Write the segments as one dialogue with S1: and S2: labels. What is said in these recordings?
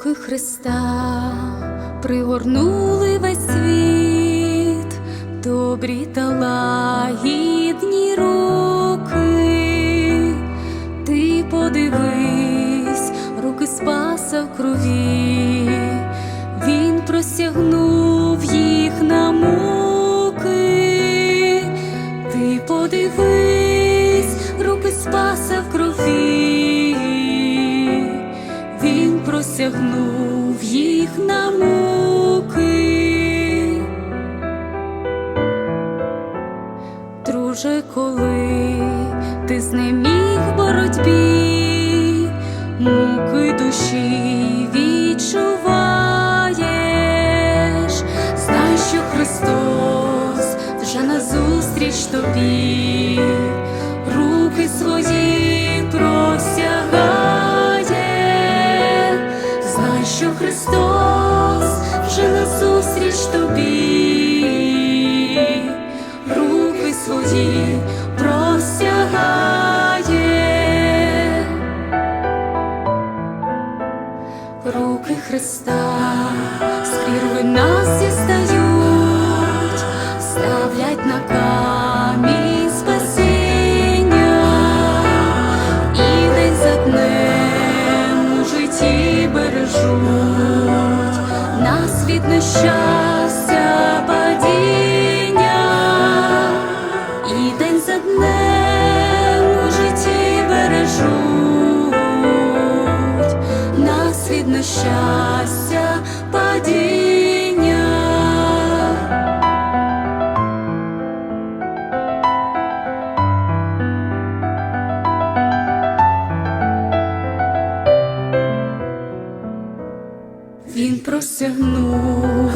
S1: Христа пригорнули весь світ, добрі та лагідні руки, ти подивись, руки спаса в крові, він простягнув їх на муки, ти знеміг в боротьбі, муки душі відчуваєш, знай, що Христос вже назустріч тобі, руки свої простягає, знай, що Христос вже назустріч тобі, Христа. Скрірви нас зістають, ставлять на камінь спасіння, і день за днем у житті бережуть нас від нещастя Просягнув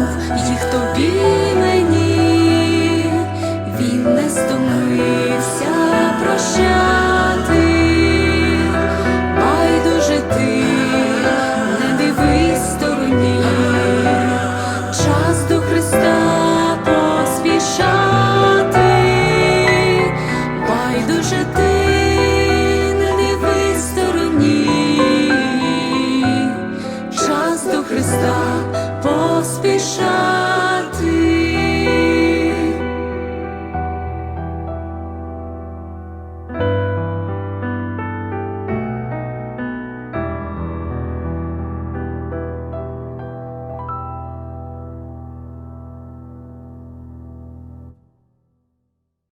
S1: їх тобі.